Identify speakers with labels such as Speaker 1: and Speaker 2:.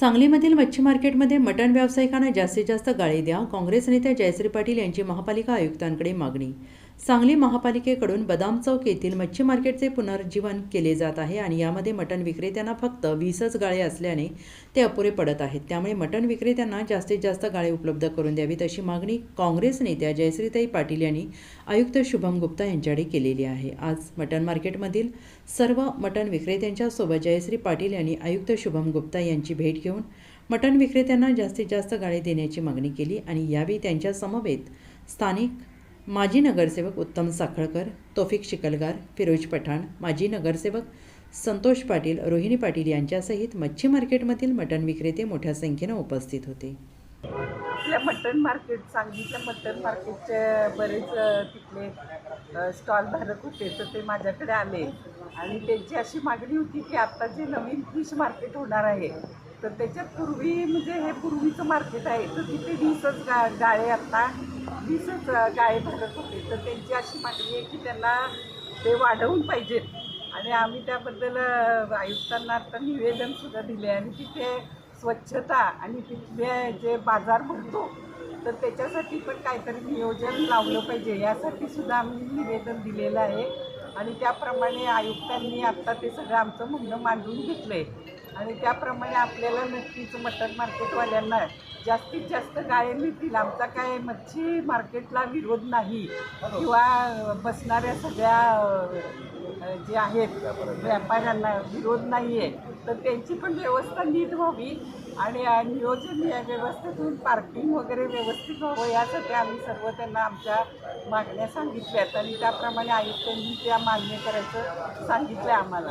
Speaker 1: सांगलीमधील मच्छी मार्केटमध्ये मटण व्यावसायिकांना जास्तीत जास्त गाळी द्या. काँग्रेस नेत्या जयश्री पाटील यांची महापालिका आयुक्तांकडे मागणी. सांगली महापालिकेकडून बदाम चौक येथील मच्छी मार्केटचे पुनर्जीवन केले जात आहे आणि यामध्ये मटण विक्रेत्यांना फक्त वीसच गाळे असल्याने ते अपुरे पडत आहेत. त्यामुळे मटण विक्रेत्यांना जास्तीत जास्त गाळे उपलब्ध करून द्यावीत अशी मागणी काँग्रेस नेत्या जयश्रीताई पाटील यांनी आयुक्त शुभम गुप्ता यांच्याकडे केलेली आहे. आज मटण मार्केटमधील सर्व मटण विक्रेत्यांच्या सोबत जयश्री पाटील यांनी आयुक्त शुभम गुप्ता यांची भेट घेऊन मटण विक्रेत्यांना जास्तीत जास्त गाळे देण्याची मागणी केली आणि यावेळी त्यांच्या समवेत स्थानिक माजी नगरसेवक उत्तम साखळकर तोफिक शिकलगार फिरोज पठाण माजी नगरसेवक संतोष पाटील रोहिणी पाटील यांच्यासहित मच्छी मार्केटमधील मटण विक्रेते मोठ्या संख्येनं उपस्थित होते.
Speaker 2: आपल्या मटण मार्केट सांगलीच्या मटण मार्केटचे बरेच तिथले स्टॉल धारक होते तर ते माझ्याकडे आले. आणि त्यांची अशी मागणी होती की आता जे नवीन फिश मार्केट होणार आहे तर त्याच्यात पूर्वी म्हणजे हे पूर्वीचं मार्केट आहे तर तिथे वीसच गा गाळे आत्ता वीसच गाय भरत होते. तर त्यांची अशी मागणी आहे की त्यांना ते वाढवून पाहिजेत आणि आम्ही त्याबद्दल आयुक्तांना आता निवेदनसुद्धा दिले आणि तिथे स्वच्छता आणि तिथले जे बाजार भरतो तर त्याच्यासाठी पण काहीतरी नियोजन लावलं पाहिजे. यासाठी सुद्धा आम्ही निवेदन दिलेलं आहे. आणि त्याप्रमाणे आयुक्तांनी आत्ता ते सगळं आमचं म्हणणं मांडून घेतलं आहे आणि त्याप्रमाणे आपल्याला नक्कीच मटण मार्केटवाल्यांना जास्तीत जास्त गाय मिळतील. आमचा काय मच्छी मार्केटला विरोध नाही. किंवा बसणाऱ्या सगळ्या जे आहेत व्यापाऱ्यांना विरोध नाही आहे तर त्यांची पण व्यवस्था नीट व्हावी आणि नियोजन या व्यवस्थेतून पार्किंग वगैरे व्यवस्थित व्हावं यासाठी आम्ही सर्व त्यांना आमच्या मागण्या सांगितल्यात. आणि त्याप्रमाणे आयुक्तांनी त्या मान्य करायचं सांगितलं आम्हाला.